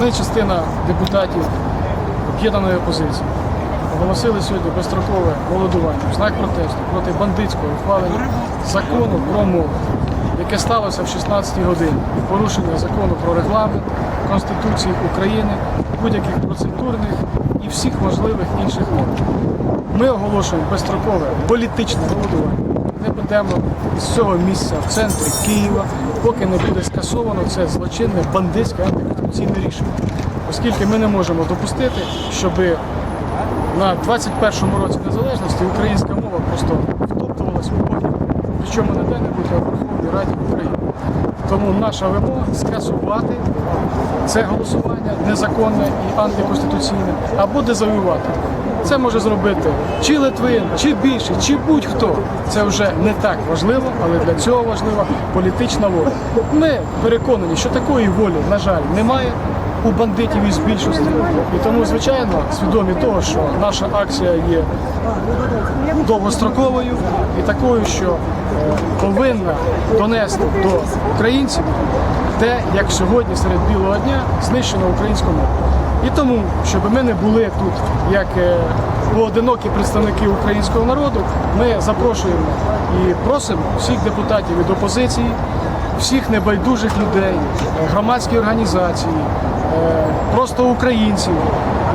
Ми, частина депутатів об'єднаної опозиції, оголосили сьогодні безстрокове голодування в знак протесту проти бандитського ухвалення закону про мову, яке сталося в 16 годині. Порушення закону про регламент, Конституції України, будь-яких процедурних і всіх можливих інших норм. Ми оголошуємо безстрокове політичне голодування. Не будемо з цього місця в центрі Києва, поки не буде скасовано це злочинне бандитське антиконституційне рішення. Оскільки ми не можемо допустити, щоб на 21-му році незалежності українська мова просто втоптувалась у боки, причому не де-небудь, а в Верховній Раді України. Тому наша вимога скасувати це голосування незаконне і антиконституційне або дезавоювати. Це може зробити чи Литвин, чи більше, чи будь-хто. Це вже не так важливо, але для цього важлива політична воля. Ми переконані, що такої волі, на жаль, немає у бандитів із більшості. І тому, звичайно, свідомі того, що наша акція є довгостроковою і такою, що е, повинна донести до українців те, як сьогодні серед білого дня знищено українську мову. І тому, щоб ми не були тут як е, поодинокі представники українського народу, ми запрошуємо і просимо всіх депутатів від опозиції, всіх небайдужих людей, е, громадські організації, е, просто українців,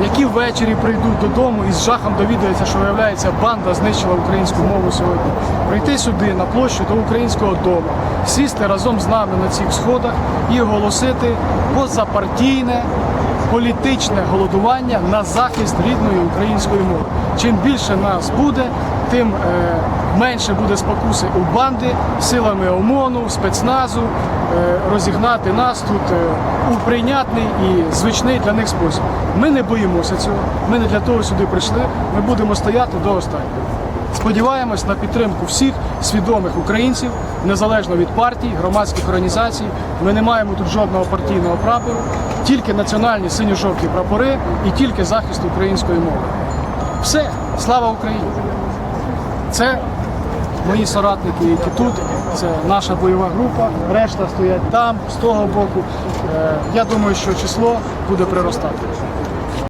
які ввечері прийдуть додому і з жахом довідаються, що виявляється банда знищила українську мову сьогодні. Прийти сюди на площу до українського дому, сісти разом з нами на цих сходах і оголосити позапартійне політичне голодування на захист рідної української мови. Чим більше нас буде, тим е, менше буде спокуси у банди силами ОМОНу, спецназу е, розігнати нас тут е, у прийнятний і звичний для них спосіб. Ми не боїмося цього. Ми не для того сюди прийшли. Ми будемо стояти до останнього. Сподіваємось на підтримку всіх свідомих українців, незалежно від партій, громадських організацій. Ми не маємо тут жодного партійного прапору, тільки національні синьо-жовті прапори і тільки захист української мови. Все, слава Україні! Це мої соратники, які тут, це наша бойова група, решта стоять там, з того боку. Е, Я думаю, що число буде приростати.